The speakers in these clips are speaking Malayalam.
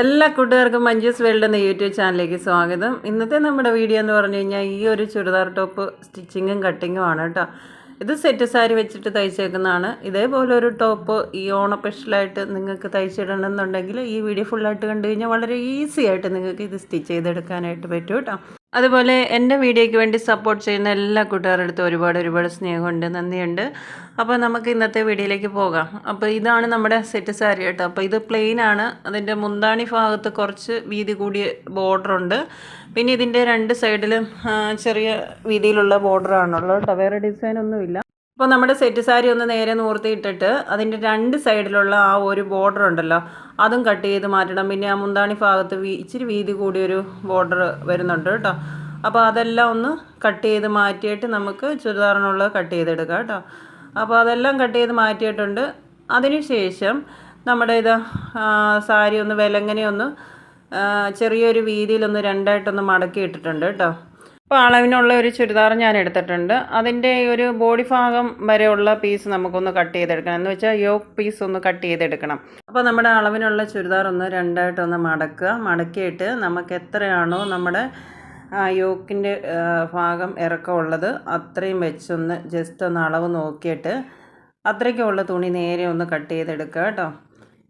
എല്ലാ കൂട്ടുകാർക്കും മഞ്ജുസ് വേൾഡ് എന്ന യൂട്യൂബ് ചാനലിലേക്ക് സ്വാഗതം. ഇന്നത്തെ നമ്മുടെ വീഡിയോ എന്ന് പറഞ്ഞു കഴിഞ്ഞാൽ ഈ ഒരു ചുരിദാർ ടോപ്പ് സ്റ്റിച്ചിങ്ങും കട്ടിങ്ങും ആണ് കേട്ടോ. ഇത് സെറ്റ് സാരി വെച്ചിട്ട് തയ്ച്ചേക്കുന്നതാണ്. ഇതേപോലെ ഒരു ടോപ്പ് ഈ ഓണ സ്പെഷ്യലായിട്ട് നിങ്ങൾക്ക് തയ്ച്ചിടണമെന്നുണ്ടെങ്കിൽ ഈ വീഡിയോ ഫുള്ളായിട്ട് കണ്ടു കഴിഞ്ഞാൽ വളരെ ഈസി ആയിട്ട് നിങ്ങൾക്ക് ഇത് സ്റ്റിച്ച് ചെയ്തെടുക്കാനായിട്ട് പറ്റും കേട്ടോ. അതുപോലെ എന്റെ വീഡിയോയ്ക്ക് വേണ്ടി സപ്പോർട്ട് ചെയ്യുന്ന എല്ലാ കൂട്ടുകാരുടെ അടുത്തും ഒരുപാട് ഒരുപാട് സ്നേഹമുണ്ട് നന്ദിയുണ്ട്. അപ്പോൾ നമുക്ക് ഇന്നത്തെ വീഡിയോയിലേക്ക് പോകാം. അപ്പോൾ ഇതാണ് നമ്മുടെ സെറ്റ് സാരി കേട്ടോ. അപ്പോൾ ഇത് പ്ലെയിൻ ആണ്. അതിന്റെ മുന്താണി ഭാഗത്ത് കുറച്ച് വീതി കൂടിയ ബോർഡറുണ്ട് പിന്നെ ഇതിന്റെ രണ്ട് സൈഡിലും ചെറിയ വീതിയിലുള്ള ബോർഡറാണുള്ളത് കേട്ടോ. വേറെ ഡിസൈൻ അപ്പോൾ നമ്മുടെ സെറ്റ് സാരി ഒന്ന് നേരെ നൂർത്തിയിട്ടിട്ട് അതിന്റെ രണ്ട് സൈഡിലുള്ള ആ ഒരു ബോർഡർ ഉണ്ടല്ലോ അതും കട്ട് ചെയ്ത് മാറ്റണം. പിന്നെ ആ മുന്താണി ഭാഗത്ത് ഇച്ചിരി വീതി കൂടിയൊരു ബോർഡർ വരുന്നുണ്ട് കേട്ടോ. അപ്പോൾ അതെല്ലാം ഒന്ന് കട്ട് ചെയ്ത് മാറ്റിയിട്ട് നമുക്ക് ചുരിദാറിനുള്ളത് കട്ട് ചെയ്തെടുക്കാം കേട്ടോ. അപ്പോൾ അതെല്ലാം കട്ട് ചെയ്ത് മാറ്റിയിട്ടുണ്ട്. അതിനുശേഷം നമ്മുടെ ഇത് സാരി ഒന്ന് വിലങ്ങനെ ഒന്ന് ചെറിയൊരു വീതിയിലൊന്ന് രണ്ടായിട്ടൊന്ന് മടക്കി ഇട്ടിട്ടുണ്ട് കേട്ടോ. അപ്പോൾ അളവിനുള്ള ഒരു ചുരിദാർ ഞാൻ എടുത്തിട്ടുണ്ട്. അതിന്റെ ഒരു ബോഡി ഭാഗം വരെയുള്ള പീസ് നമുക്കൊന്ന് കട്ട് ചെയ്തെടുക്കണം. എന്ന് വെച്ചാൽ യോക്ക് പീസ് ഒന്ന് കട്ട് ചെയ്തെടുക്കണം. അപ്പോൾ നമ്മുടെ അളവിനുള്ള ചുരിദാർ ഒന്ന് രണ്ടായിട്ടൊന്ന് മടക്കുക. മടക്കിയിട്ട് നമുക്ക് എത്രയാണോ നമ്മുടെ യോക്കിന്റെ ഭാഗം ഇറക്കമുള്ളത് അത്രയും വെച്ചൊന്ന് ജസ്റ്റ് ഒന്ന് അളവ് നോക്കിയിട്ട് അത്രയ്ക്കുള്ള തുണി നേരെ ഒന്ന് കട്ട് ചെയ്തെടുക്കുക കേട്ടോ.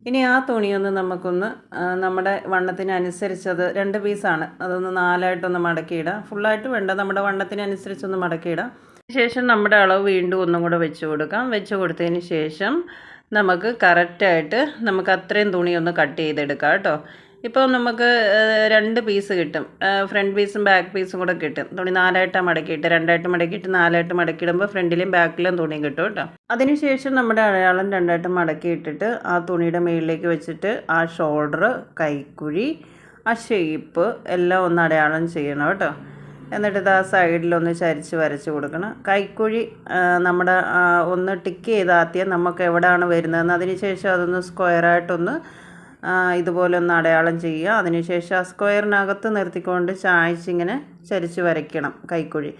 ഇനി ആ തുണിയൊന്ന് നമുക്കൊന്ന് നമ്മുടെ വണ്ണത്തിനനുസരിച്ചത് രണ്ട് പീസാണ്. അതൊന്ന് നാലായിട്ടൊന്ന് മടക്കിയിടാം. ഫുള്ളായിട്ട് വേണ്ട നമ്മുടെ വണ്ണത്തിനനുസരിച്ചൊന്ന് മടക്കിയിടാം. ശേഷം നമ്മുടെ അളവ് വീണ്ടും ഒന്നും കൂടെ വെച്ച് കൊടുക്കാം. വെച്ച് കൊടുത്തതിന് ശേഷം നമുക്ക് കറക്റ്റായിട്ട് നമുക്ക് അത്രയും തുണി ഒന്ന് കട്ട് ചെയ്തെടുക്കാം കേട്ടോ. ഇപ്പോൾ നമുക്ക് രണ്ട് പീസ് കിട്ടും. ഫ്രണ്ട് പീസും ബാക്ക് പീസും കൂടെ കിട്ടും. തുണി നാലായിട്ട് മടക്കിയിട്ട് രണ്ടായിട്ട് മടക്കിയിട്ട് നാലായിട്ട് മടക്കിയിടുമ്പോൾ ഫ്രണ്ടിലും ബാക്കിലും തുണി കിട്ടും കേട്ടോ. അതിനുശേഷം നമ്മുടെ അടയാളം രണ്ടായിട്ട് മടക്കി മടക്കിയിട്ടിട്ട് ആ തുണിയുടെ മുകളിലേക്ക് വെച്ചിട്ട് ആ ഷോൾഡർ കൈക്കുഴി ആ ഷേപ്പ് എല്ലാം ഒന്ന് അടയാളം ചെയ്യണം കേട്ടോ. എന്നിട്ട് ആ സൈഡിലൊന്ന് ചരിച്ച് വരച്ച് കൊടുക്കണം. കൈക്കുഴി നമ്മുടെ ഒന്ന് ടിക്ക് ചെയ്ത് ആദ്യം നമുക്ക് എവിടെയാണ് വരുന്നതെന്ന് അതിനുശേഷം അതൊന്ന് സ്ക്വയറായിട്ടൊന്ന് ഇതുപോലെ ഒന്ന് അടയാളം ചെയ്യുക. അതിനുശേഷം ആ സ്ക്വയറിനകത്ത് നിർത്തിക്കൊണ്ട് ചായച്ചിങ്ങനെ ചരിച്ച് വരയ്ക്കണം കൈക്കുഴി.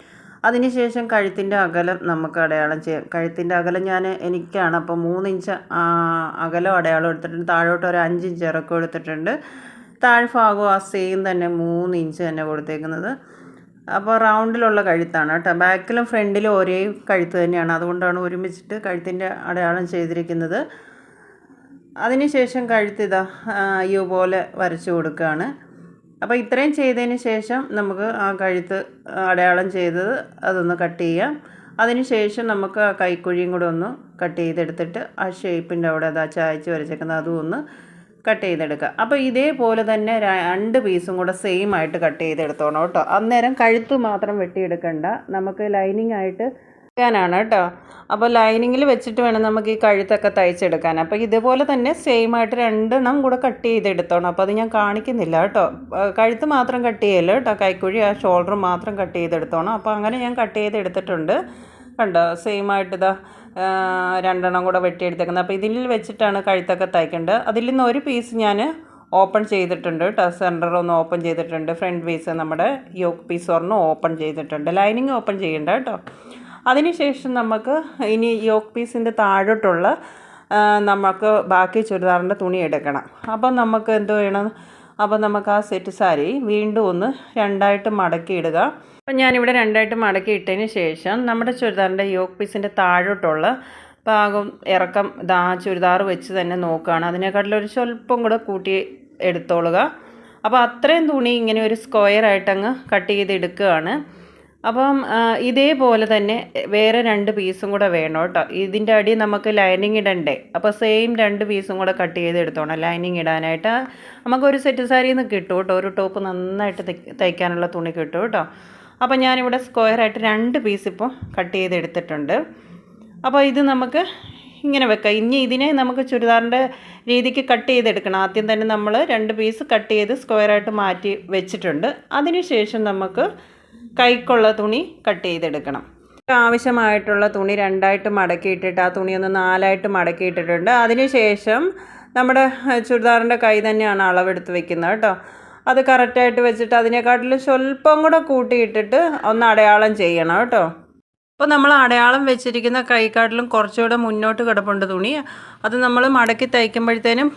അതിനുശേഷം കഴുത്തിന്റെ അകലം നമുക്ക് അടയാളം ചെയ്യാം. കഴുത്തിന്റെ അകലം ഞാൻ എനിക്കാണ് അപ്പോൾ മൂന്നിഞ്ച് അകലം അടയാളം എടുത്തിട്ടുണ്ട്. താഴോട്ട് ഒരു അഞ്ചിഞ്ച് ഇറക്കം എടുത്തിട്ടുണ്ട്. താഴ്ഭാഗവും ആ സെയിം തന്നെ മൂന്ന് ഇഞ്ച് തന്നെ കൊടുത്തേക്കുന്നത്. അപ്പോൾ റൗണ്ടിലുള്ള കഴുത്താണ് കേട്ടോ. ബാക്കിലും ഫ്രണ്ടിലും ഒരേ കഴുത്ത് തന്നെയാണ്. അതുകൊണ്ടാണ് ഒരുമിച്ചിട്ട് കഴുത്തിന്റെ അടയാളം ചെയ്തിരിക്കുന്നത്. അതിനുശേഷം കഴുത്തിതാ യു പോലെ വരച്ചു കൊടുക്കുകയാണ് അപ്പോൾ ഇത്രയും ചെയ്തതിന് ശേഷം നമുക്ക് ആ കഴുത്ത് അടയാളം ചെയ്തത് അതൊന്ന് കട്ട് ചെയ്യാം. അതിനുശേഷം നമുക്ക് ആ കൈക്കുഴിയും കൂടെ ഒന്ന് കട്ട് ചെയ്തെടുത്തിട്ട് ആ ഷേപ്പിന്റെ അവിടെ അതാ ചായച്ച് വരച്ചേക്കുന്നത് അതും ഒന്ന് കട്ട് ചെയ്തെടുക്കുക. അപ്പോൾ ഇതേപോലെ തന്നെ രണ്ട് പീസും കൂടെ സെയിം ആയിട്ട് കട്ട് ചെയ്തെടുത്തോണം കേട്ടോ. അന്നേരം കഴുത്ത് മാത്രം വെട്ടിയെടുക്കണ്ട. നമുക്ക് ലൈനിങ് ആയിട്ട് ാണ് കേട്ടോ. അപ്പോൾ ലൈനിങ്ങിൽ വെച്ചിട്ട് വേണം നമുക്ക് ഈ കഴുത്തൊക്കെ തയ്ച്ചെടുക്കാൻ. അപ്പോൾ ഇതുപോലെ തന്നെ സെയിം ആയിട്ട് രണ്ടെണ്ണം കൂടെ കട്ട് ചെയ്തെടുത്തോണം. അപ്പോൾ അത് ഞാൻ കാണിക്കുന്നില്ല കേട്ടോ. കഴുത്ത് മാത്രം കട്ട് ചെയ്യല്ലോ കേട്ടോ. കൈക്കുഴി ആ ഷോൾഡർ മാത്രം കട്ട് ചെയ്തെടുത്തോണം. അപ്പോൾ അങ്ങനെ ഞാൻ കട്ട് ചെയ്തെടുത്തിട്ടുണ്ട്. കണ്ടോ? സെയിം ആയിട്ട് ഇതാ രണ്ടെണ്ണം കൂടെ വെട്ടിയെടുത്തേക്കുന്നത്. അപ്പോൾ ഇതിൽ വെച്ചിട്ടാണ് കഴുത്തൊക്കെ തയ്ക്കേണ്ടത്. അതിൽ നിന്ന് ഒരു പീസ് ഞാൻ ഓപ്പൺ ചെയ്തിട്ടുണ്ട് കേട്ടോ. സെന്റർ ഒന്ന് ഓപ്പൺ ചെയ്തിട്ടുണ്ട്. ഫ്രണ്ട് പീസ് നമ്മുടെ യോക്ക് പീസ് ഒരെണ്ണം ഓപ്പൺ ചെയ്തിട്ടുണ്ട്. ലൈനിങ് ഓപ്പൺ ചെയ്യണ്ട കേട്ടോ. അതിനുശേഷം നമുക്ക് ഇനി യോക്ക് പീസിന്റെ താഴോട്ടുള്ള നമുക്ക് ബാക്കി ചുരിദാറിന്റെ തുണി എടുക്കണം. അപ്പം നമുക്ക് എന്ത് വേണം? അപ്പം നമുക്ക് ആ സെറ്റ് സാരി വീണ്ടും ഒന്ന് രണ്ടായിട്ട് മടക്കി ഇടുക. അപ്പം ഞാനിവിടെ രണ്ടായിട്ട് മടക്കി ഇട്ടതിന് ശേഷം നമ്മുടെ ചുരിദാറിന്റെ യോക്ക് പീസിന്റെ താഴോട്ടുള്ള ഭാഗം ഇറക്കം ഇതാ ചുരിദാർ വെച്ച് തന്നെ നോക്കുകയാണ്. അതിനെക്കാട്ടിലൊരു സ്വല്പം കൂടെ കൂട്ടി എടുത്തോളുക. അപ്പോൾ അത്രയും തുണി ഇങ്ങനെ ഒരു സ്ക്വയറായിട്ടങ്ങ് കട്ട് ചെയ്ത് എടുക്കുകയാണ് അപ്പം ഇതേപോലെ തന്നെ വേറെ രണ്ട് പീസും കൂടെ വേണം കേട്ടോ. ഇതിന്റെ അടി നമുക്ക് ലൈനിങ് ഇടണ്ടേ? അപ്പോൾ സെയിം രണ്ട് പീസും കൂടെ കട്ട് ചെയ്ത് എടുത്തോണം ലൈനിങ് ഇടാനായിട്ട്. നമുക്കൊരു സെറ്റ് സാരിയിൽ നിന്ന് കിട്ടും കേട്ടോ. ഒരു ടോപ്പ് നന്നായിട്ട് തയ്ക്കാനുള്ള തുണി കിട്ടും കേട്ടോ. അപ്പോൾ ഞാനിവിടെ സ്ക്വയറായിട്ട് രണ്ട് പീസ് ഇപ്പോൾ കട്ട് ചെയ്ത് എടുത്തിട്ടുണ്ട്. അപ്പോൾ ഇത് നമുക്ക് ഇങ്ങനെ വെക്കാം. ഇനി ഇതിനെ നമുക്ക് ചുരിദാറിന്റെ രീതിക്ക് കട്ട് ചെയ്തെടുക്കണം ആദ്യം തന്നെ നമ്മൾ രണ്ട് പീസ് കട്ട് ചെയ്ത് സ്ക്വയറായിട്ട് മാറ്റി വെച്ചിട്ടുണ്ട്. അതിനുശേഷം നമുക്ക് കൈക്കുള്ള തുണി കട്ട് ചെയ്തെടുക്കണം. ആവശ്യമായിട്ടുള്ള തുണി രണ്ടായിട്ട് മടക്കിയിട്ടിട്ട് ആ തുണി ഒന്ന് നാലായിട്ട് മടക്കിയിട്ടിട്ടുണ്ട്. അതിനുശേഷം നമ്മുടെ ചുരിദാറിന്റെ കൈ തന്നെയാണ് അളവെടുത്ത് വെക്കുന്നത് കേട്ടോ. അത് കറക്റ്റായിട്ട് വെച്ചിട്ട് അതിനെക്കാട്ടിലും സ്വല്പം കൂടെ കൂട്ടിയിട്ടിട്ട് ഒന്ന് അടയാളം ചെയ്യണം കേട്ടോ. അപ്പോൾ നമ്മൾ അടയാളം വെച്ചിരിക്കുന്ന കൈക്കാട്ടിലും കുറച്ചുകൂടെ മുന്നോട്ട് കിടപ്പുണ്ട് തുണി. അത് നമ്മൾ മടക്കി തയ്ക്കുമ്പോഴത്തേനും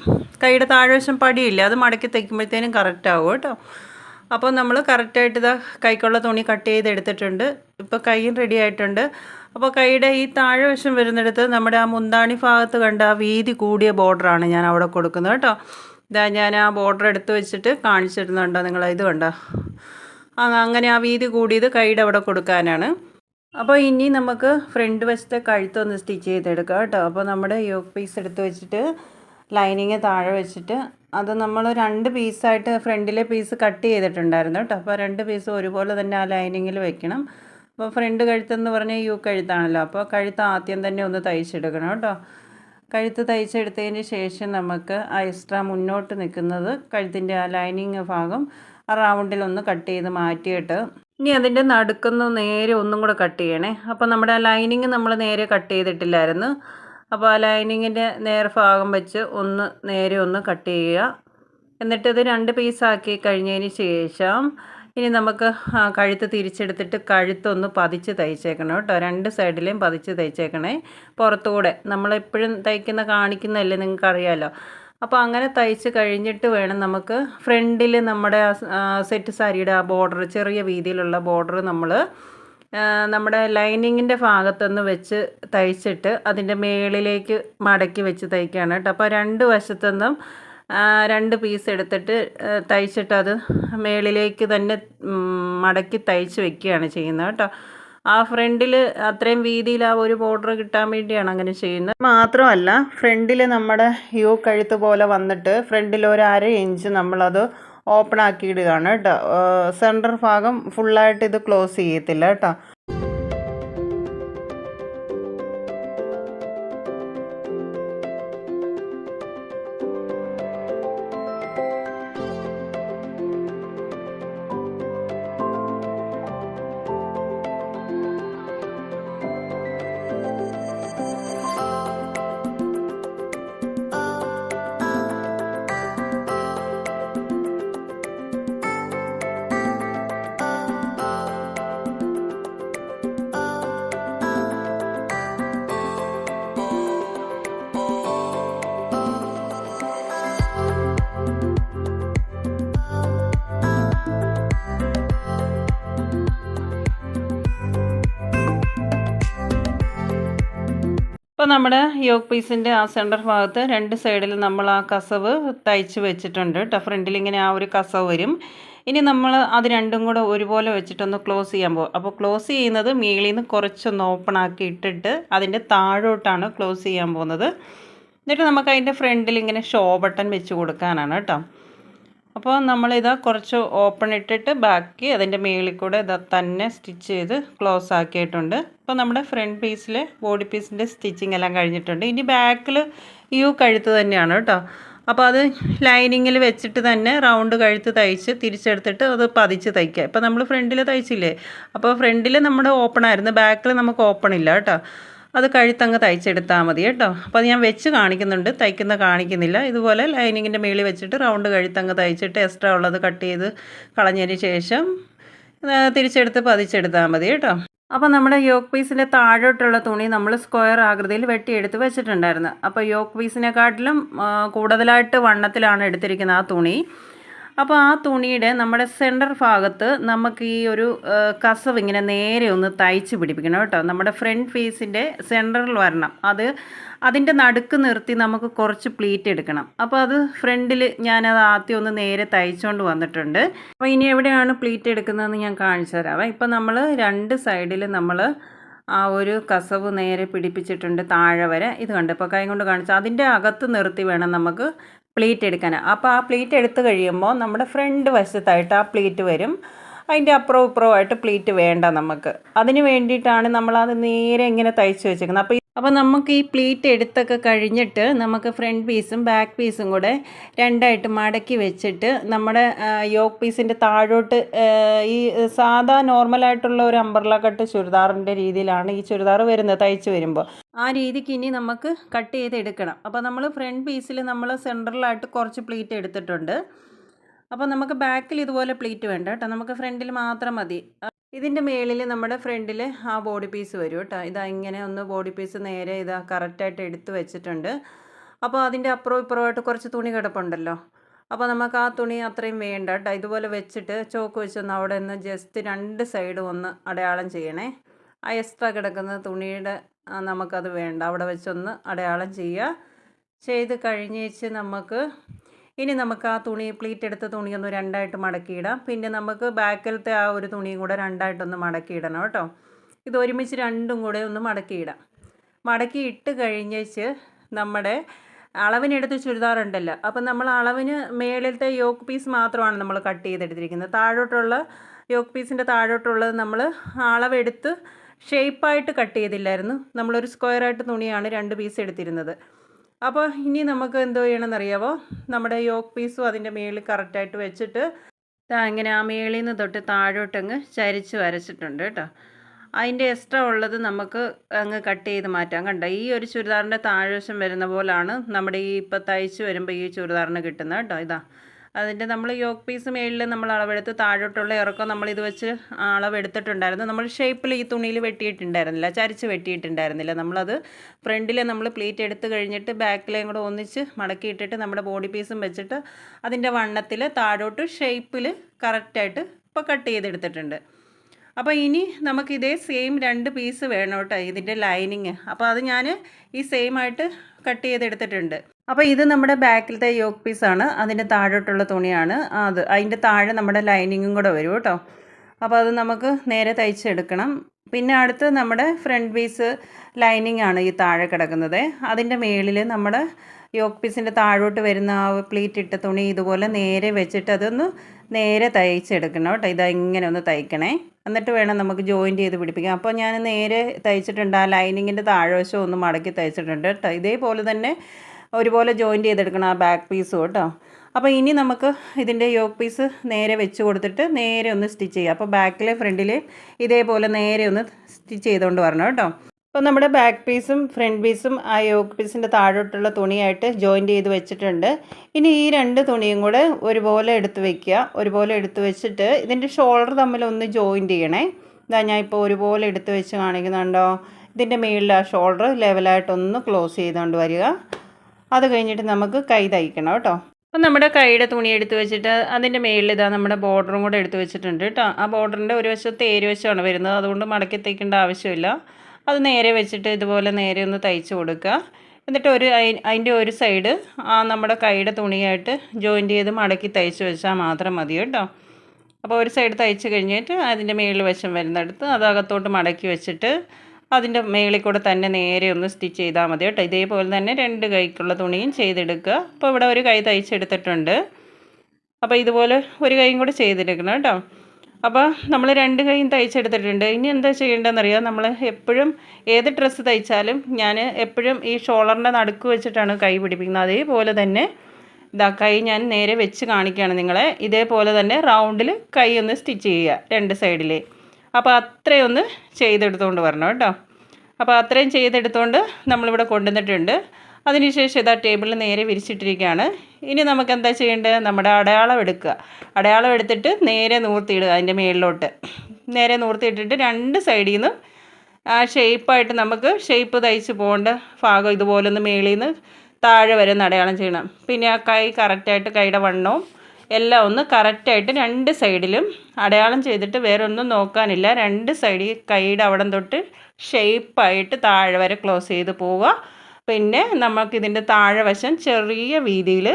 കൈയുടെ താഴ്വശം പടിയില്ല അത് മടക്കി തയ്ക്കുമ്പോഴത്തേനും കറക്റ്റ് ആവും കേട്ടോ. അപ്പോൾ നമ്മൾ കറക്റ്റായിട്ട് ഇതാ കൈക്കുള്ള തുണി കട്ട് ചെയ്ത് എടുത്തിട്ടുണ്ട് ഇപ്പോൾ കൈയും റെഡി ആയിട്ടുണ്ട്. അപ്പോൾ കൈയുടെ ഈ താഴെ വശം വരുന്നിടത്ത് നമ്മുടെ ആ മുന്താണി ഭാഗത്ത് കണ്ട ആ വീതി കൂടിയ ബോർഡറാണ് ഞാൻ അവിടെ കൊടുക്കുന്നത് കേട്ടോ. ഇതാ ഞാൻ ആ ബോർഡർ എടുത്ത് വെച്ചിട്ട് കാണിച്ചിരുന്നുണ്ടോ നിങ്ങൾ ഇത് കണ്ടോ? അങ്ങനെ ആ വീതി കൂടിയത് കൈയുടെ അവിടെ കൊടുക്കാനാണ്. അപ്പോൾ ഇനി നമുക്ക് ഫ്രണ്ട് വശത്തെ കഴുത്തൊന്ന് സ്റ്റിച്ച് ചെയ്തെടുക്കാം കേട്ടോ. അപ്പോൾ നമ്മുടെ യോക്ക് പീസ് എടുത്ത് വെച്ചിട്ട് ലൈനിങ് താഴെ വെച്ചിട്ട് അത് നമ്മൾ രണ്ട് പീസായിട്ട് ഫ്രണ്ടിലെ പീസ് കട്ട് ചെയ്തിട്ടുണ്ടായിരുന്നു കേട്ടോ അപ്പോൾ രണ്ട് പീസ് ഒരുപോലെ തന്നെ ആ ലൈനിങ്ങിൽ വെക്കണം. അപ്പോൾ ഫ്രണ്ട് കഴുത്തെന്ന് പറഞ്ഞാൽ യു കഴുത്താണല്ലോ. അപ്പോൾ കഴുത്ത് ആദ്യം തന്നെ ഒന്ന് തയ്ച്ചെടുക്കണം കേട്ടോ കഴുത്ത് തയ്ച്ചെടുത്തതിന് ശേഷം നമുക്ക് ആ എക്സ്ട്രാ മുന്നോട്ട് നിൽക്കുന്നത് കഴുത്തിന്റെ ആ ലൈനിങ് ഭാഗം ആ റൗണ്ടിലൊന്ന് കട്ട് ചെയ്ത് മാറ്റിയിട്ട് ഇനി അതിന്റെ നടുക്കൊന്ന് നേരെ ഒന്നും കൂടെ കട്ട് ചെയ്യണേ. അപ്പോൾ നമ്മുടെ ആ ലൈനിങ് നമ്മൾ നേരെ കട്ട് ചെയ്തിട്ടില്ലായിരുന്നു. അപ്പോൾ ലൈനിങ്ങിന്റെ നേർഭാഗം വെച്ച് ഒന്ന് നേരെ ഒന്ന് കട്ട് ചെയ്യുക. എന്നിട്ട് ഇത് രണ്ട് പീസാക്കി കഴിഞ്ഞതിന് ശേഷം ഇനി നമുക്ക് കഴുത്ത് തിരിച്ചെടുത്തിട്ട് കഴുത്തൊന്ന് പതിച്ച് തയ്ച്ചേക്കണം കേട്ടോ. രണ്ട് സൈഡിലെയും പതിച്ച് തയ്ച്ചേക്കണേ. പുറത്തുകൂടെ നമ്മളെപ്പോഴും തയ്ക്കുന്ന കാണിക്കുന്നതല്ലേ നിങ്ങൾക്ക് അറിയാമല്ലോ അപ്പോൾ അങ്ങനെ തയ്ച്ച് കഴിഞ്ഞിട്ട് വേണം നമുക്ക് ഫ്രണ്ടിൽ നമ്മുടെ സെറ്റ് സാരിയുടെ ആ ബോർഡർ ചെറിയ വീതിയിലുള്ള ബോർഡർ നമ്മൾ നമ്മുടെ ലൈനിങ്ങിന്റെ ഭാഗത്തുനിന്ന് വെച്ച് തയ്ച്ചിട്ട് അതിന്റെ മേളിലേക്ക് മടക്കി വെച്ച് തയ്ക്കുകയാണ് കേട്ടോ. അപ്പോൾ രണ്ട് വശത്തുനിന്നും രണ്ട് പീസ് എടുത്തിട്ട് തയ്ച്ചിട്ട് അത് മേളിലേക്ക് തന്നെ മടക്കി തയ്ച്ച് വെക്കുകയാണ് ചെയ്യുന്നത് കേട്ടോ. ആ ഫ്രണ്ടിൽ അത്രയും വീതിയിൽ ആ ഒരു ബോർഡർ കിട്ടാൻ വേണ്ടിയാണ് അങ്ങനെ ചെയ്യുന്നത്. മാത്രമല്ല ഫ്രണ്ടിൽ നമ്മുടെ യു കഴുത്ത് പോലെ വന്നിട്ട് ഫ്രണ്ടിൽ ഒരു അര ഇഞ്ച് നമ്മളത് ഓപ്പൺ ആക്കി ഇടുകയാണ് കേട്ടോ സെന്റർ ഭാഗം ഫുള്ളായിട്ട് ഇത് ക്ലോസ് ചെയ്യത്തില്ല കേട്ടോ. ഇപ്പോൾ നമ്മുടെ യോഗ് പീസിന്റെ ആ സെന്റർ ഭാഗത്ത് രണ്ട് സൈഡിൽ നമ്മൾ ആ കസവ് തയ്ച്ച് വെച്ചിട്ടുണ്ട് കേട്ടോ. ഫ്രണ്ടിൽ ഇങ്ങനെ ആ ഒരു കസവ് വരും. ഇനി നമ്മൾ അത് രണ്ടും കൂടെ ഒരുപോലെ വെച്ചിട്ടൊന്ന് ക്ലോസ് ചെയ്യാൻ പോകും അപ്പോൾ ക്ലോസ് ചെയ്യുന്നത് മേളിൽ നിന്ന് കുറച്ചൊന്ന് ഓപ്പൺ ആക്കി ഇട്ടിട്ട് അതിന്റെ താഴോട്ടാണ് ക്ലോസ് ചെയ്യാൻ പോകുന്നത്. എന്നിട്ട് നമുക്ക് അതിന്റെ ഫ്രണ്ടിൽ ഇങ്ങനെ ഷോ ബട്ടൺ വെച്ച് കൊടുക്കാനാണ് കേട്ടോ. അപ്പോൾ നമ്മളിതാ കുറച്ച് ഓപ്പൺ ഇട്ടിട്ട് ബാക്കി അതിന്റെ മേളിൽ കൂടെ ഇതാ തന്നെ സ്റ്റിച്ച് ചെയ്ത് ക്ലോസ് ആക്കിയിട്ടുണ്ട്. അപ്പോൾ നമ്മുടെ ഫ്രണ്ട് പീസിൽ ബോഡി പീസിന്റെ സ്റ്റിച്ചിങ് എല്ലാം കഴിഞ്ഞിട്ടുണ്ട്. ഇനി ബാക്കിൽ യു കഴുത്ത് തന്നെയാണ് കേട്ടോ. അപ്പോൾ അത് ലൈനിങ്ങിൽ വെച്ചിട്ട് തന്നെ റൗണ്ട് കഴുത്ത് തയ്ച്ച് തിരിച്ചെടുത്തിട്ട് അത് പതിച്ച് തയ്ക്കുക. ഇപ്പോൾ നമ്മൾ ഫ്രണ്ടിൽ തയ്ച്ചില്ലേ? അപ്പോൾ ഫ്രണ്ടിൽ നമ്മുടെ ഓപ്പൺ ആയിരുന്നു. ബാക്കിൽ നമുക്ക് ഓപ്പൺ ഇല്ല കേട്ടോ. അത് കഴുത്തങ്ങ് തയ്ച്ചെടുത്താൽ മതി കേട്ടോ. അപ്പോൾ അത് ഞാൻ വെച്ച് കാണിക്കുന്നുണ്ട്. തയ്ക്കുന്ന കാണിക്കുന്നില്ല. ഇതുപോലെ ലൈനിങ്ങിന്റെ മേളിൽ വെച്ചിട്ട് റൗണ്ട് കഴുത്തങ്ങ് തയ്ച്ചിട്ട് എക്സ്ട്രാ ഉള്ളത് കട്ട് ചെയ്ത് കളഞ്ഞതിന് ശേഷം തിരിച്ചെടുത്ത് പതിച്ചെടുത്താൽ മതി കേട്ടോ. അപ്പോൾ നമ്മുടെ യോക്ക് പീസിന്റെ താഴോട്ടുള്ള തുണി നമ്മൾ സ്ക്വയർ ആകൃതിയിൽ വെട്ടിയെടുത്ത് വെച്ചിട്ടുണ്ടായിരുന്നു. അപ്പോൾ യോക്ക് പീസിനെക്കാട്ടിലും കൂടുതലായിട്ട് വണ്ണത്തിലാണ് എടുത്തിരിക്കുന്നത് ആ തുണി. അപ്പോൾ ആ തുണിയുടെ നമ്മുടെ സെന്റർ ഭാഗത്ത് നമുക്ക് ഈ ഒരു കസവ് ഇങ്ങനെ നേരെ ഒന്ന് തയ്ച്ച് പിടിപ്പിക്കണം കേട്ടോ. നമ്മുടെ ഫ്രണ്ട് പീസിന്റെ സെന്ററിൽ വരണം. അത് അതിന്റെ നടുക്ക് നിർത്തി നമുക്ക് കുറച്ച് പ്ലീറ്റ് എടുക്കണം. അപ്പോൾ അത് ഫ്രണ്ടിൽ ഞാനത് ആദ്യം ഒന്ന് നേരെ തയ്ച്ചുകൊണ്ട് വന്നിട്ടുണ്ട്. അപ്പോൾ ഇനി എവിടെയാണ് പ്ലീറ്റ് എടുക്കുന്നതെന്ന് ഞാൻ കാണിച്ചു തരാം ഇപ്പം നമ്മൾ രണ്ട് സൈഡിൽ നമ്മൾ ആ ഒരു കസവ് നേരെ പിടിപ്പിച്ചിട്ടുണ്ട് താഴെ വരെ. ഇത് കണ്ട് ഇപ്പോൾ കൈ കൊണ്ട് കാണിച്ചു. അതിന്റെ അകത്ത് നിർത്തി വേണം നമുക്ക് പ്ലീറ്റ് എടുക്കാൻ. അപ്പോൾ ആ പ്ലീറ്റ് എടുത്തു കഴിയുമ്പോൾ നമ്മുടെ ഫ്രണ്ട് വശത്തായിട്ട് ആ പ്ലീറ്റ് വരും. അതിന്റെ അപ്പുറവും ഇപ്പുറവുമായിട്ട് പ്ലീറ്റ് വേണ്ട നമുക്ക്. അതിന് വേണ്ടിയിട്ടാണ് നമ്മളത് നേരെ ഇങ്ങനെ തയ്ച്ച് വെച്ചേക്കുന്നത്. അപ്പോൾ അപ്പോൾ നമുക്ക് ഈ പ്ലീറ്റ് എടുത്തൊക്കെ കഴിഞ്ഞിട്ട് നമുക്ക് ഫ്രണ്ട് പീസും ബാക്ക് പീസും കൂടെ രണ്ടായിട്ട് മടക്കി വെച്ചിട്ട് നമ്മുടെ യോക്ക് പീസിന്റെ താഴോട്ട് ഈ സാധാ നോർമലായിട്ടുള്ള ഒരു അമ്പർല കട്ട് ചുരിദാറിന്റെ രീതിയിലാണ് ഈ ചുരിദാർ വരുന്നത് തയ്ച്ച് വരുമ്പോൾ. ആ രീതിക്ക് ഇനി നമുക്ക് കട്ട് ചെയ്തെടുക്കണം. അപ്പോൾ നമ്മൾ ഫ്രണ്ട് പീസിൽ നമ്മൾ സെൻട്രലായിട്ട് കുറച്ച് പ്ലീറ്റ് എടുത്തിട്ടുണ്ട്. അപ്പോൾ നമുക്ക് ബാക്കിൽ ഇതുപോലെ പ്ലീറ്റ് വേണ്ട കേട്ടോ. നമുക്ക് ഫ്രണ്ടിൽ മാത്രം മതി. ഇതിന്റെ മേളിൽ നമ്മുടെ ഫ്രണ്ടിൽ ആ ബോഡി പീസ് വരും കേട്ടോ. ഇതാ ഇങ്ങനെ ഒന്ന് ബോഡി പീസ് നേരെ ഇതാ കറക്റ്റായിട്ട് എടുത്ത് വെച്ചിട്ടുണ്ട്. അപ്പോൾ അതിന്റെ അപ്പുറവും ഇപ്പുറമായിട്ട് കുറച്ച് തുണി കിടപ്പുണ്ടല്ലോ. അപ്പോൾ നമുക്ക് ആ തുണി അത്രയും വേണ്ട കേട്ടോ. ഇതുപോലെ വെച്ചിട്ട് ചോക്ക് വെച്ചൊന്ന് അവിടെ നിന്ന് ജസ്റ്റ് രണ്ട് സൈഡും ഒന്ന് അടയാളം ചെയ്യണേ. ആ എക്സ്ട്രാ കിടക്കുന്ന തുണിയുടെ നമുക്കത് വേണ്ട. അവിടെ വെച്ചൊന്ന് അടയാളം ചെയ്യുക. ചെയ്ത് കഴിഞ്ഞേച്ച് നമുക്ക് ഇനി നമുക്ക് ആ തുണി പ്ലീറ്റ് എടുത്ത തുണി ഒന്ന് രണ്ടായിട്ട് മടക്കിയിടാം. പിന്നെ നമുക്ക് ബാക്കിലത്തെ ആ ഒരു തുണിയും കൂടെ രണ്ടായിട്ടൊന്ന് മടക്കിയിടണം കേട്ടോ. ഇത് ഒരുമിച്ച് രണ്ടും കൂടെ ഒന്ന് മടക്കിയിടാം. മടക്കി ഇട്ട് കഴിഞ്ഞേച്ച് നമ്മുടെ അളവിനെടുത്ത് ചുരിദാറുണ്ടല്ലോ അപ്പം നമ്മൾ അളവിന് മേളിലത്തെ യോക്ക് പീസ് മാത്രമാണ് നമ്മൾ കട്ട് ചെയ്തെടുത്തിരിക്കുന്നത്. താഴോട്ടുള്ള യോക്ക് പീസിന്റെ താഴോട്ടുള്ളത് നമ്മൾ അളവെടുത്ത് ഷേപ്പായിട്ട് കട്ട് ചെയ്തില്ലായിരുന്നു. നമ്മളൊരു സ്ക്വയറായിട്ട് തുണിയാണ് രണ്ട് പീസ് എടുത്തിരുന്നത്. അപ്പോൾ ഇനി നമുക്ക് എന്തോ ചെയ്യണമെന്നറിയാമോ നമ്മുടെ യോക്ക് പീസും അതിന്റെ മേളിൽ കറക്റ്റായിട്ട് വെച്ചിട്ട് അങ്ങനെ ആ മേളിൽ നിന്ന് തൊട്ട് താഴോട്ടങ്ങ് ചരിച്ച് വരച്ചിട്ടുണ്ട് കേട്ടോ. അതിന്റെ എക്സ്ട്രാ ഉള്ളത് നമുക്ക് അങ്ങ് കട്ട് ചെയ്ത് മാറ്റാം. കണ്ടോ? ഈ ഒരു ചുരിദാറിന്റെ താഴ്വശം വരുന്ന പോലാണ് നമ്മുടെ ഈ ഇപ്പം തയ്ച്ച് വരുമ്പോൾ ഈ ചുരിദാറിന് കിട്ടുന്നത് കേട്ടോ. ഇതാ. അതിന്റെ നമ്മൾ യോക്ക് പീസ് മേളിൽ നമ്മൾ അളവെടുത്ത് താഴോട്ടുള്ള ഇറക്കം നമ്മൾ ഇത് വെച്ച് അളവെടുത്തിട്ടുണ്ടായിരുന്നു. നമ്മൾ ഷേപ്പിൽ ഈ തുണിയിൽ വെട്ടിയിട്ടുണ്ടായിരുന്നില്ല ചരിച്ച് വെട്ടിയിട്ടുണ്ടായിരുന്നില്ല. നമ്മളത് ഫ്രണ്ടിൽ നമ്മൾ പ്ലീറ്റ് എടുത്ത് കഴിഞ്ഞിട്ട് ബാക്കിലേയും കൂടെ ഒന്നിച്ച് മടക്കിയിട്ടിട്ട് നമ്മുടെ ബോഡി പീസും വെച്ചിട്ട് അതിന്റെ വണ്ണത്തിൽ താഴോട്ട് ഷേപ്പിൽ കറക്റ്റായിട്ട് ഇപ്പോൾ കട്ട് ചെയ്തെടുത്തിട്ടുണ്ട്. അപ്പോൾ ഇനി നമുക്ക് ഇതേ സെയിം രണ്ട് പീസ് വേണം കേട്ടോ ഇതിന്റെ ലൈനിങ് അപ്പോൾ അത് ഞാൻ ഈ സെയിം ആയിട്ട് കട്ട് ചെയ്തെടുത്തിട്ടുണ്ട്. അപ്പോൾ ഇത് നമ്മുടെ ബാക്കിലത്തെ യോക്ക് പീസാണ് അതിന്റെ താഴോട്ടുള്ള തുണിയാണ്. അത് അതിന്റെ താഴെ നമ്മുടെ ലൈനിങ്ങും കൂടെ വരും കേട്ടോ. അപ്പോൾ അത് നമുക്ക് നേരെ തയ്ച്ചെടുക്കണം. പിന്നെ അടുത്ത് നമ്മുടെ ഫ്രണ്ട് പീസ് ലൈനിങ് ആണ് ഈ താഴെ കിടക്കുന്നത്. അതിന്റെ മേളിൽ നമ്മുടെ യോക്ക് പീസിന്റെ താഴോട്ട് വരുന്ന ആ പ്ലീറ്റ് ഇട്ട തുണി ഇതുപോലെ നേരെ വെച്ചിട്ട് അതൊന്ന് നേരെ തയ്ച്ചെടുക്കണം കേട്ടോ. ഇതാ ഇങ്ങനെ ഒന്ന് തയ്ക്കണേ. എന്നിട്ട് വേണം നമുക്ക് ജോയിന്റ് ചെയ്ത് പിടിപ്പിക്കാം. അപ്പോൾ ഞാൻ നേരെ തയ്ച്ചിട്ടുണ്ട്. ആ ലൈനിങ്ങിന്റെ താഴ്വശം ഒന്ന് മടക്കി തയ്ച്ചിട്ടുണ്ട് കേട്ടോ. ഇതേപോലെ തന്നെ ഒരുപോലെ ജോയിന്റ് ചെയ്തെടുക്കണം ആ ബാക്ക് പീസും കേട്ടോ. അപ്പോൾ ഇനി നമുക്ക് ഇതിന്റെ യോക്ക് പീസ് നേരെ വെച്ച് കൊടുത്തിട്ട് നേരെ ഒന്ന് സ്റ്റിച്ച് ചെയ്യാം. അപ്പോൾ ബാക്കിലെ ഫ്രണ്ടിലെ ഇതേപോലെ നേരെ ഒന്ന് സ്റ്റിച്ച് ചെയ്തുകൊണ്ട് വരണം കേട്ടോ. അപ്പോൾ നമ്മുടെ ബാക്ക് പീസും ഫ്രണ്ട് പീസും ആ യോക്ക് പീസിന്റെ താഴോട്ടുള്ള തുണിയായിട്ട് ജോയിന്റ് ചെയ്ത് വെച്ചിട്ടുണ്ട്. ഇനി ഈ രണ്ട് തുണിയും കൂടെ ഒരുപോലെ എടുത്ത് വെക്കുക. ഒരുപോലെ എടുത്ത് വെച്ചിട്ട് ഇതിന്റെ ഷോൾഡർ തമ്മിൽ ഒന്ന് ജോയിന്റ് ചെയ്യണേ. ഇതാ ഞാൻ ഇപ്പോൾ ഒരുപോലെ എടുത്ത് വെച്ച് കാണിക്കുന്നുണ്ടോ? ഇതിന്റെ മുകളിൽ ആ ഷോൾഡർ ലെവലായിട്ടൊന്ന് ക്ലോസ് ചെയ്തുകൊണ്ട് വരിക. അത് കഴിഞ്ഞിട്ട് നമുക്ക് കൈ തയ്ക്കണം കേട്ടോ. അപ്പം നമ്മുടെ കൈയുടെ തുണി എടുത്ത് വെച്ചിട്ട് അതിന്റെ മേളിൽ ഇതാ നമ്മുടെ ബോർഡറും കൂടെ എടുത്ത് വെച്ചിട്ടുണ്ട് കേട്ടോ. ആ ബോർഡറിന്റെ ഒരു വശത്ത് ഏരുവശമാണ് വരുന്നത്. അതുകൊണ്ട് മടക്കി തയ്ക്കേണ്ട ആവശ്യമില്ല. അത് നേരെ വെച്ചിട്ട് ഇതുപോലെ നേരെ ഒന്ന് തയ്ച്ച് കൊടുക്കുക. എന്നിട്ട് ഒരു അതിന്റെ ഒരു സൈഡ് ആ നമ്മുടെ കൈയുടെ തുണിയായിട്ട് ജോയിന്റ് ചെയ്ത് മടക്കി തയ്ച്ച് വെച്ചാൽ മാത്രം മതി കേട്ടോ. അപ്പോൾ ഒരു സൈഡ് തയ്ച്ച് കഴിഞ്ഞിട്ട് അതിന്റെ മേളിൽ വശം വരുന്നിടത്ത് അത് അകത്തോട്ട് മടക്കി വെച്ചിട്ട് അതിന്റെ മേളിൽ കൂടെ തന്നെ നേരെ ഒന്ന് സ്റ്റിച്ച് ചെയ്താൽ മതി കേട്ടോ. ഇതേപോലെ തന്നെ രണ്ട് കൈക്കുള്ള തുണിയും ചെയ്തെടുക്കുക. അപ്പോൾ ഇവിടെ ഒരു കൈ തയ്ച്ചെടുത്തിട്ടുണ്ട്. അപ്പോൾ ഇതുപോലെ ഒരു കൈയും കൂടെ ചെയ്തെടുക്കണം കേട്ടോ. അപ്പോൾ നമ്മൾ രണ്ട് കൈയും തയ്ച്ചെടുത്തിട്ടുണ്ട്. ഇനി എന്താ ചെയ്യേണ്ടതെന്നറിയാം? നമ്മൾ എപ്പോഴും ഏത് ഡ്രസ്സ് തയ്ച്ചാലും ഞാൻ എപ്പോഴും ഈ ഷോളറിന്റെ നടുക്ക് വെച്ചിട്ടാണ് കൈ പിടിപ്പിക്കുന്നത്. അതേപോലെ തന്നെ ഇതാ കൈ ഞാൻ നേരെ വെച്ച് കാണിക്കുകയാണ് നിങ്ങളെ. ഇതേപോലെ തന്നെ റൗണ്ടിൽ കൈ ഒന്ന് സ്റ്റിച്ച് ചെയ്യുക രണ്ട് സൈഡിൽ അപ്പോൾ അത്രയൊന്ന് ചെയ്തെടുത്തുകൊണ്ട് വരണം കേട്ടോ. അപ്പോൾ അത്രയും ചെയ്തെടുത്തുകൊണ്ട് നമ്മളിവിടെ കൊണ്ടുവന്നിട്ടുണ്ട്. അതിനുശേഷം ഇതാ ടേബിളിൽ നേരെ വിരിച്ചിട്ടിരിക്കുകയാണ്. ഇനി നമുക്ക് എന്താ ചെയ്യേണ്ടത്? നമ്മുടെ അടയാളം എടുക്കുക. അടയാളം എടുത്തിട്ട് നേരെ നൂർത്തിയിടുക അതിന്റെ മേളിലോട്ട്. നേരെ നൂർത്തിയിട്ടിട്ട് രണ്ട് സൈഡിൽ നിന്ന് ആ ഷേപ്പായിട്ട് നമുക്ക് ഷേപ്പ് തയ്ച്ച് പോകേണ്ട ഭാഗം ഇതുപോലെ ഒന്ന് മേളിൽ നിന്ന് താഴെ വരെ അടയാളം ചെയ്യണം. പിന്നെ ആ കൈ കറക്റ്റായിട്ട് കൈയുടെ വണ്ണവും എല്ലാം ഒന്ന് കറക്റ്റായിട്ട് രണ്ട് സൈഡിലും അടയാളം ചെയ്തിട്ട് വേറെ ഒന്നും നോക്കാനില്ല. രണ്ട് സൈഡിൽ കൈയുടെ അവിടം തൊട്ട് ഷേപ്പായിട്ട് താഴെ വരെ ക്ലോസ് ചെയ്ത് പോവുക. പിന്നെ നമുക്കിതിന്റെ താഴെ വശം ചെറിയ വീതിയിൽ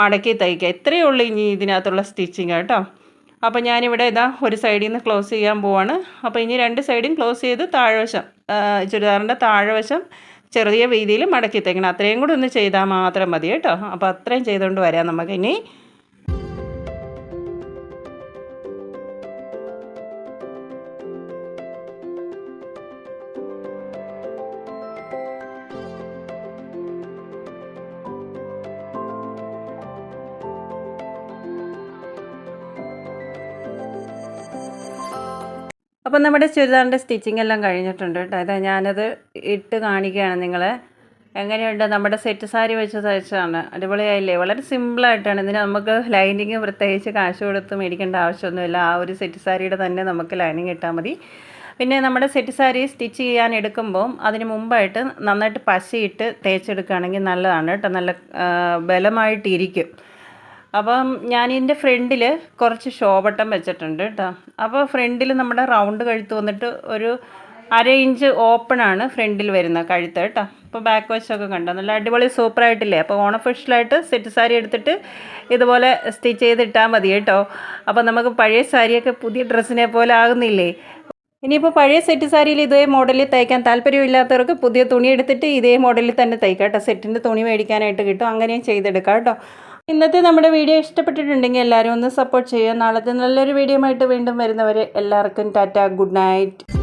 മടക്കി തയ്ക്കുക ഇത്രയേ ഉള്ളൂ ഇനി ഇതിനകത്തുള്ള സ്റ്റിച്ചിങ് കേട്ടോ. അപ്പോൾ ഞാനിവിടെ ഇതാ ഒരു സൈഡിൽ നിന്ന് ക്ലോസ് ചെയ്യാൻ പോവാണ്. അപ്പോൾ ഇനി രണ്ട് സൈഡും ക്ലോസ് ചെയ്ത് താഴ്വശം ചുരിദാറിന്റെ താഴ്വശം ചെറിയ വീതിയിൽ മടക്കി തയ്ക്കണം. അത്രയും കൂടി ഒന്ന് ചെയ്താൽ മാത്രം മതി കേട്ടോ. അപ്പോൾ അത്രയും ചെയ്തുകൊണ്ട് വരാം നമുക്കിനി. അപ്പം നമ്മുടെ ചുരിദാറിന്റെ സ്റ്റിച്ചിങ് എല്ലാം കഴിഞ്ഞിട്ടുണ്ട് കേട്ടോ. അതായത് ഞാനത് ഇട്ട് കാണിക്കുകയാണ് നിങ്ങളെ. എങ്ങനെയുണ്ട്? നമ്മുടെ സെറ്റ് സാരി വെച്ച് തയ്ച്ചതാണ്. അടിപൊളിയായില്ലേ? വളരെ സിമ്പിളായിട്ടാണ്. ഇതിന് നമുക്ക് ലൈനിങ് പ്രത്യേകിച്ച് കാശ് കൊടുത്ത് മേടിക്കേണ്ട ആവശ്യമൊന്നുമില്ല. ആ ഒരു സെറ്റ് സാരിയുടെ തന്നെ നമുക്ക് ലൈനിങ് ഇട്ടാൽ മതി. പിന്നെ നമ്മുടെ സെറ്റ് സാരി സ്റ്റിച്ച് ചെയ്യാൻ എടുക്കുമ്പോൾ അതിന് മുമ്പായിട്ട് നന്നായിട്ട് പശയിട്ട് തേച്ചെടുക്കുകയാണെങ്കിൽ നല്ലതാണ് കേട്ടോ. നല്ല ബലമായിട്ടിരിക്കും. അപ്പം ഞാൻ ഇതിന്റെ ഫ്രണ്ടിൽ കുറച്ച് ഷോബട്ടം വെച്ചിട്ടുണ്ട് കേട്ടോ അപ്പോൾ ഫ്രണ്ടിൽ നമ്മുടെ റൗണ്ട് കഴുത്ത് വന്നിട്ട് ഒരു അര ഇഞ്ച് ഓപ്പണാണ് ഫ്രണ്ടിൽ വരുന്ന കഴുത്ത് കേട്ടോ അപ്പോൾ ബാക്ക് വശമൊക്കെ കണ്ടോ? നല്ല അടിപൊളി സൂപ്പറായിട്ടില്ലേ അപ്പോൾ ഓണഫിഷ്യലായിട്ട് സെറ്റ് സാരി എടുത്തിട്ട് ഇതുപോലെ സ്റ്റിച്ച് ചെയ്തിട്ടാൽ മതി കേട്ടോ അപ്പോൾ നമുക്ക് പഴയ സാരിയൊക്കെ പുതിയ ഡ്രസ്സിനെ പോലെ ആകുന്നില്ലേ? ഇനിയിപ്പോൾ പഴയ സെറ്റ് സാരിയിൽ ഇതേ മോഡലിൽ തയ്ക്കാൻ താല്പര്യമില്ലാത്തവർക്ക് പുതിയ തുണി എടുത്തിട്ട് ഇതേ മോഡലിൽ തന്നെ തയ്ക്കാം കേട്ടോ സെറ്റിന്റെ തുണി മേടിക്കാനായിട്ട് കിട്ടും. അങ്ങനെയും ചെയ്തെടുക്കാം കേട്ടോ ഇന്നത്തെ നമ്മുടെ വീഡിയോ ഇഷ്ടപ്പെട്ടിട്ടുണ്ടെങ്കിൽ എല്ലാവരും ഒന്ന് സപ്പോർട്ട് ചെയ്യുക. നാളത്തെ നല്ലൊരു വീഡിയോ ആയിട്ട് വീണ്ടും വരുന്നവരെ എല്ലാവർക്കും ടാറ്റ. Good night.